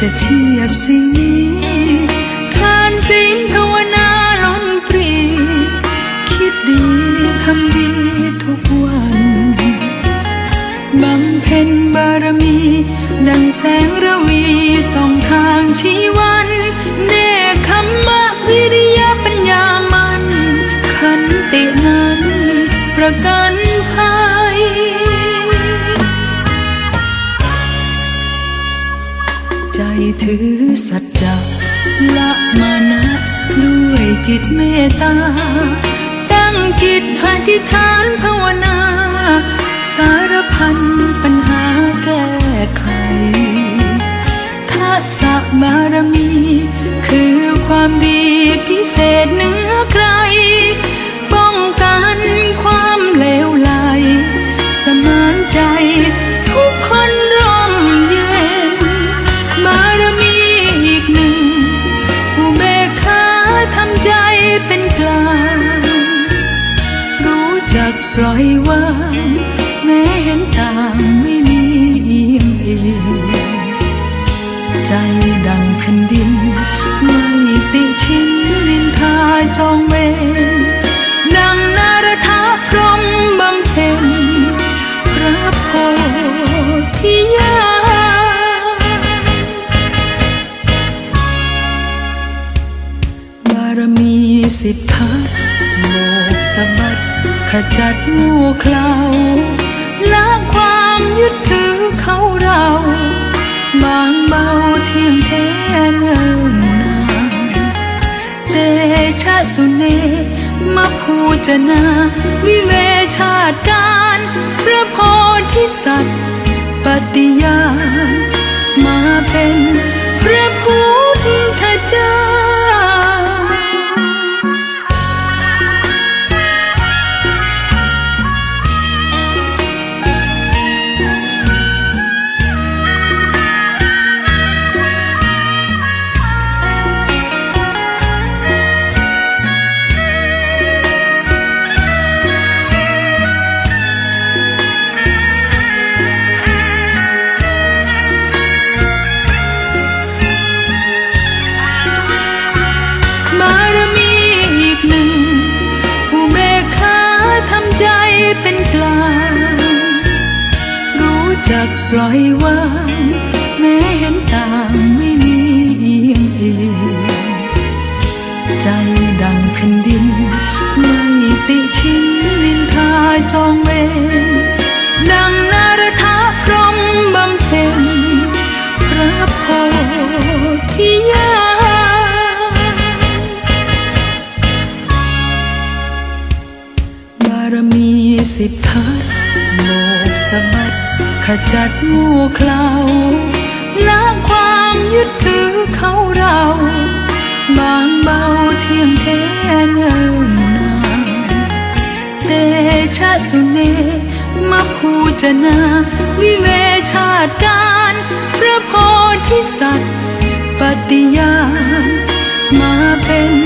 จะเทียบสิ่งนี้ทานศีลภาวนาล้นปรี คิดดีทำดีทุกวันบำเพ็ญบารมี ดังแสงระวีส่องทางชีวัน ใจถือสัจจะละมานะด้วยจิตเมตตา ตั้งจิตอธิษฐานภาวนา สารพันปัญหาแก้ไขทักษะบารมีารู้จักปล่อยวางแม้เห็นต่างไม่มีเอียงเองใจดังแผ่นดิน ไม่ติชินนินทาจองเวารมีสิบทัศโลกสะบัดขจัดงูเคลาละความยึดถือเขาเราบางเบาเที่ยงแท้เนิ่นนานเตชะสุเนมาพูจนาวิเวชาติการพระโพธิสัตว์ปฏิญาณมาเป็น ปล่อยวางแม้เห็นต่างไม่มีเอียงเองใจดังแผ่นดิน ไม่ติชินนินทาจองเวรดังนารทาพรมบำเพ็ญพระโพธิญาณบารมีสิบทัศโลกสะบัดข จัดงูเคลาละความยึดถือเขาเรา บางเบาเที่ยงแท้เนิ่นนานเตชะสุเนมาพูจนาวิเวชาติการพระโพธิสัตว์ปฏิญาณมาเป็น